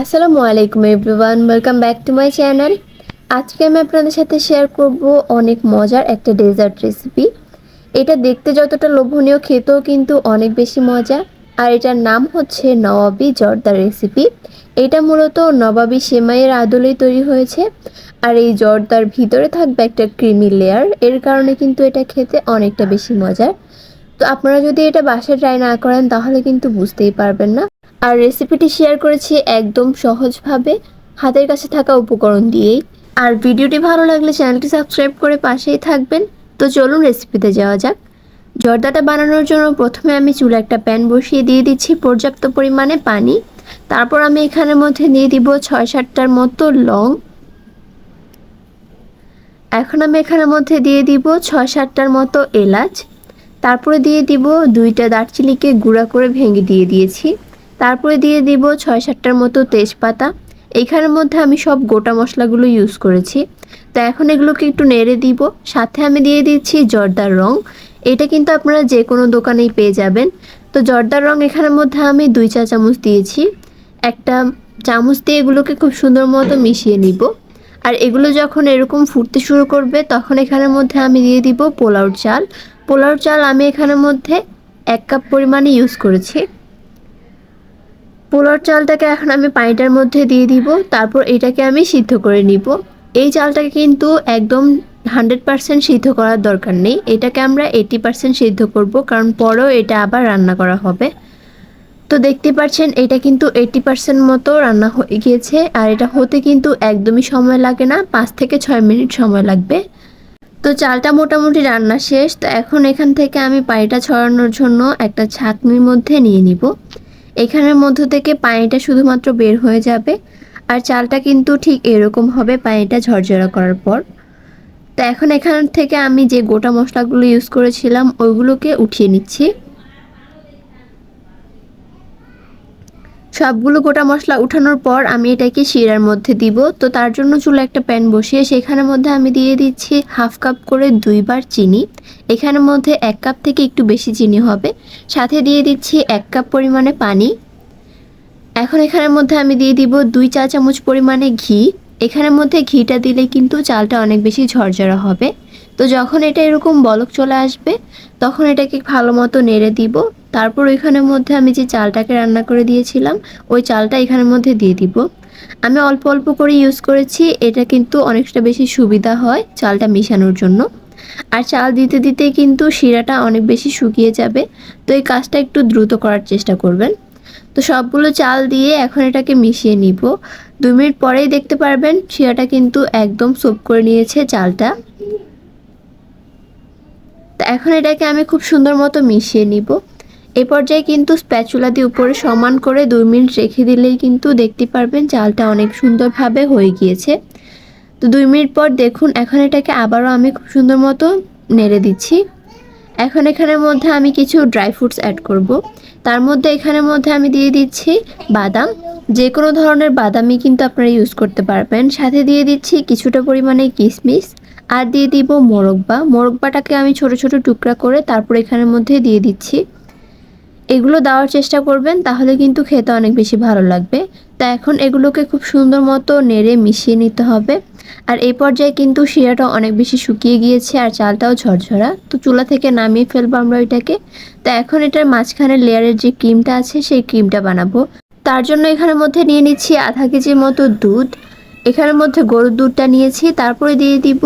আসসালামু আলাইকুম everyone welcome back to my channel আজকে আমি আপনাদের সাথে শেয়ার করব অনেক মজার একটা ডেজার্ট রেসিপি এটা দেখতে যতটা লোভনীয়, খেতেও কিন্তু অনেক বেশি মজা। আর এটার নাম হচ্ছে নবাবি জর্দার রেসিপি এটা মূলত নবাবি সেমাইয়ের আদলেই তৈরি হয়েছে। আর এই জর্দার ভিতরে থাকবে একটা ক্রিমি লেয়ার এর কারণে কিন্তু এটা খেতে অনেকটা বেশি মজার। তো আপনারা যদি এটা বাসায় ট্রাই না করেন, তাহলে কিন্তু বুঝতেই পারবেন না। আর রেসিপিটি শেয়ার করেছি একদম সহজভাবে। হাতের কাছে থাকা উপকরণ দিয়েই। আর ভিডিওটি ভালো লাগলে চ্যানেলটি সাবস্ক্রাইব করে পাশেই থাকবেন। তো চলুন রেসিপিতে যাওয়া যাক। জর্দাটা বানানোর জন্য প্রথমে আমি চুলে একটা প্যান বসিয়ে দিয়ে দিচ্ছি পর্যাপ্ত পরিমাণে পানি। তারপর আমি এখানের মধ্যে দিয়ে দিব ছয় সাতটার মতো লং। এখন আমি এখানের মধ্যে দিয়ে দিব ছয় সাতটার মতো এলাচ। তারপরে দিয়ে দিব দুইটা দারচিনিকে গুঁড়া করে ভেঙে দিয়ে দিয়েছি। তারপরে দিয়ে দিব ছয় সাতটার মতো তেজপাতা। এখানের মধ্যে আমি সব গোটা মশলাগুলো ইউজ করেছি। তা এখন এগুলোকে একটু নেড়ে দিব। সাথে আমি দিয়ে দিচ্ছি জর্দার রং। এটা কিন্তু আপনারা যে কোনো দোকানেই পেয়ে যাবেন। তো জর্দার রং এখানের মধ্যে আমি দুই চা চামচ দিয়েছি। একটা চামচ দিয়ে এগুলোকে খুব সুন্দর মতো মিশিয়ে নিব। আর এগুলো যখন এরকম ফুটতে শুরু করবে, তখন এখানের মধ্যে আমি দিয়ে দিব পোলাওর চাল। পোলাওর চাল আমি এখানের মধ্যে এক কাপ পরিমাণে ইউজ করেছি। পোলার চালটাকে এখন আমি পানিটার মধ্যে দিয়ে দিব, তারপর এটাকে আমি সিদ্ধ করে নিব। এই চালটাকে কিন্তু একদম হান্ড্রেড পারসেন্ট সিদ্ধ করার দরকার নেই। এটাকে আমরা এইটি পারসেন্ট সিদ্ধ করব, কারণ পরেও এটা আবার রান্না করা হবে। তো দেখতে পাচ্ছেন, এটা কিন্তু এইটি পার্সেন্ট মতো রান্না হয়ে গিয়েছে, আর এটা হতে কিন্তু একদমই সময় লাগে না, পাঁচ থেকে ছয় মিনিট সময় লাগবে। তো চালটা মোটামুটি রান্না শেষ, তো এখন এখান থেকে আমি পানিটা ছড়ানোর জন্য একটা ছাঁকনির মধ্যে নিয়ে নিব। এখানের মধ্য থেকে পানিটা শুধুমাত্র বের হয়ে যাবে, আর চালটা কিন্তু ঠিক এরকম হবে পানিটা ঝরঝরা করার পর। তো এখন এখান থেকে আমি যে গোটা মশলাগুলো ইউজ করেছিলাম, ওইগুলোকে উঠিয়ে নিচ্ছি। সবগুলো গোটা মশলা উঠানোর পর আমি এটাকে শিরার মধ্যে দিব। তো তার জন্য চুলে একটা প্যান বসিয়ে সেখানের মধ্যে আমি দিয়ে দিচ্ছি হাফ কাপ করে দুইবার চিনি। এখানের মধ্যে এক কাপ থেকে একটু বেশি চিনি হবে। সাথে দিয়ে দিচ্ছি এক কাপ পরিমাণে পানি। এখন এখানের মধ্যে আমি দিয়ে দিব দুই চা চামচ পরিমাণে ঘি। এখানের মধ্যে ঘিটা দিলে কিন্তু চালটা অনেক বেশি ঝরঝরা হবে। তো যখন এটা এরকম বলক চলে আসবে, তখন এটাকে ভালো মতো নেড়ে দিব। তারপর ওইখানের মধ্যে আমি যে চালটাকে রান্না করে দিয়েছিলাম, ওই চালটা এখানের মধ্যে দিয়ে দিব। আমি অল্প অল্প করে ইউজ করেছি, এটা কিন্তু অনেকটা বেশি সুবিধা হয় চালটা মিশানোর জন্য। আর চাল দিতে দিতে কিন্তু শিরাটা অনেক বেশি শুকিয়ে যাবে, তো এই কাজটা একটু দ্রুত করার চেষ্টা করবেন। তো সবগুলো চাল দিয়ে এখন এটাকে মিশিয়ে নিব। দু মিনিট পরেই দেখতে পারবেন শিরাটা কিন্তু একদম সোপ করে নিয়েছে চালটা। তো এখন এটাকে আমি খুব সুন্দর মতো মিশিয়ে নিব। এ পর্যায়ে কিন্তু স্প্যাচুলা দিয়ে উপরে সমান করে দুই মিনিট রেখে দিলেই কিন্তু দেখতে পারবেন চালটা অনেক সুন্দরভাবে হয়ে গিয়েছে। তো দুই মিনিট পর দেখুন, এখন এটাকে আবারও আমি খুব সুন্দর মতো নেড়ে দিচ্ছি। এখন এখানের মধ্যে আমি কিছু ড্রাই ফ্রুটস অ্যাড করব। তার মধ্যে এখানের মধ্যে আমি দিয়ে দিচ্ছি বাদাম। যে কোনো ধরনের বাদামই কিন্তু আপনারা ইউজ করতে পারবেন। সাথে দিয়ে দিচ্ছি কিছুটা পরিমাণে কিশমিশ আর দিয়ে দিব মোরব্বা মোরব্বাটাকে আমি ছোট ছোট টুকরা করে তারপর এখানের মধ্যে দিয়ে দিচ্ছি। এগুলো দেওয়ার চেষ্টা করবেন, তাহলে কিন্তু খেতে অনেক বেশি ভালো লাগবে। তা এখন এগুলোকে খুব সুন্দর মতো নেড়ে মিশিয়ে নিতে হবে। আর এই পর্যায়ে কিন্তু শিরাটা অনেক বেশি শুকিয়ে গিয়েছে আর চালটাও ঝরঝরা। তো চুলা থেকে নামিয়ে ফেলব আমরা ওইটাকে। তা এখন এটার মাঝখানে লেয়ারের যে ক্রিমটা আছে, সেই ক্রিমটা বানাবো। তার জন্য এখানের মধ্যে নিয়ে নিচ্ছি আধা কেজির মতো দুধ। এখানের মধ্যে গরুর দুধটা নিয়েছি, তারপরে দিয়ে দিব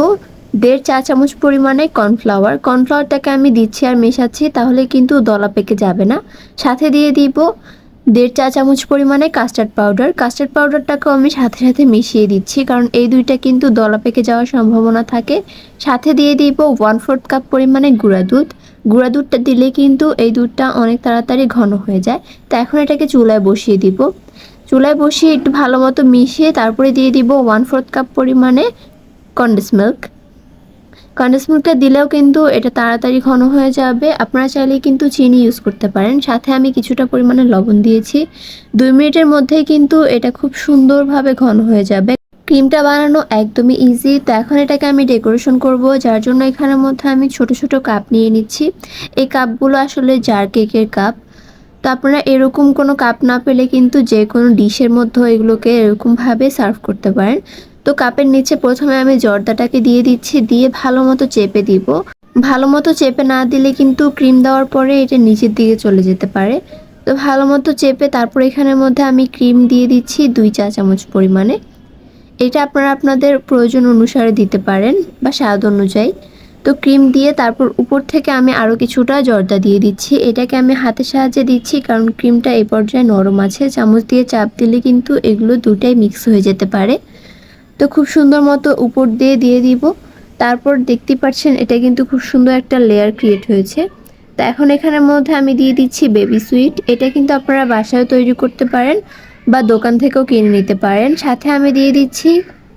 দেড় চা চামচ পরিমাণে কর্নফ্লাওয়ার। কর্নফ্লাওয়ারটাকে আমি দিচ্ছি আর মেশাচ্ছি, তাহলে কিন্তু দলা পেকে যাবে না। সাথে দিয়ে দিব দেড় চা চামচ পরিমাণে কাস্টার্ড পাউডার। কাস্টার্ড পাউডারটাকেও আমি সাথে সাথে মিশিয়ে দিচ্ছি, কারণ এই দুইটা কিন্তু দলা পেকে যাওয়ার সম্ভাবনা থাকে। সাথে দিয়ে দিব ওয়ান ফোর্থ কাপ পরিমাণে গুঁড়া দুধ। গুঁড়া দুধটা দিলে কিন্তু এই দুধটা অনেক তাড়াতাড়ি ঘন হয়ে যায়। তো এখন এটাকে চুলায় বসিয়ে দিব। চুলায় বসিয়ে একটু ভালো মতো মিশিয়ে তারপরে দিয়ে দিব ওয়ান ফোর্থ কাপ পরিমাণে কন্ডেন্স মিল্ক। কন্ডেন্স মিল্কটা দিলেও কিন্তু এটা তাড়াতাড়ি ঘন হয়ে যাবে। আপনারা চাইলে কিন্তু চিনি ইউজ করতে পারেন। সাথে আমি কিছুটা পরিমাণে লবণ দিয়েছি। দুই মিনিটের মধ্যেই কিন্তু এটা খুব সুন্দরভাবে ঘন হয়ে যাবে। ক্রিমটা বানানো একদমই ইজি তো এখন এটাকে আমি ডেকোরেশন করব, যার জন্য এখানের মধ্যে আমি ছোট ছোট কাপ নিয়ে নিচ্ছি। এই কাপগুলো আসলে জার কেকের কাপ তো আপনারা এরকম কোনো কাপ না পেলে কিন্তু যে কোনো ডিশের মধ্যে এগুলোকে এরকমভাবে সার্ভ করতে পারেন। তো কাপের নিচে প্রথমে আমি জর্দাটাকে দিয়ে দিচ্ছি, দিয়ে ভালো মতো চেপে দিব। ভালো মতো চেপে না দিলে কিন্তু ক্রিম দেওয়ার পরে এটা নিচের দিকে চলে যেতে পারে। তো ভালো মতো চেপে তারপর এখানের মধ্যে আমি ক্রিম দিয়ে দিচ্ছি দুই চা চামচ পরিমাণে। এটা আপনারা আপনাদের প্রয়োজন অনুসারে দিতে পারেন বা স্বাদ অনুযায়ী। তো ক্রিম দিয়ে তারপর উপর থেকে আমি আরও কিছুটা জর্দা দিয়ে দিচ্ছি। এটাকে আমি হাতের সাহায্যে দিচ্ছি কারণ ক্রিমটা এই পর্যায়ে নরম আছে। চামচ দিয়ে চাপ দিলে কিন্তু এগুলো দুটাই মিক্স হয়ে যেতে পারে। তো খুব সুন্দর মতো উপর দিয়ে দিয়ে দিব। তারপর দেখতে পাচ্ছেন, এটা কিন্তু খুব সুন্দর একটা লেয়ার ক্রিয়েট হয়েছে। তা এখন এখানের মধ্যে আমি দিয়ে দিচ্ছি বেবি সুইট এটা কিন্তু আপনারা বাসায় তৈরি করতে পারেন বা দোকান থেকেও কিনে নিতে পারেন। সাথে আমি দিয়ে দিচ্ছি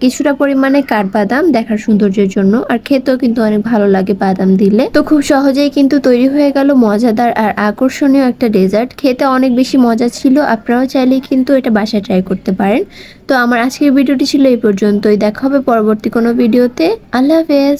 কিছুটা পরিমাণে কাঠবাদাম দেখার সৌন্দর্যের জন্য, আর খেতেও কিন্তু অনেক ভালো লাগে বাদাম দিলে। তো খুব সহজেই কিন্তু তৈরি হয়ে গেল মজাদার আর আকর্ষণীয় একটা ডেজার্ট। খেতে অনেক বেশি মজা ছিল, আপনারাও চাইলেই কিন্তু এটা বাসায় ট্রাই করতে পারেন। তো আমার আজকের ভিডিওটি ছিল এই পর্যন্তই, দেখা হবে পরবর্তী কোনো ভিডিওতে। আল্লাহ হাফেজ।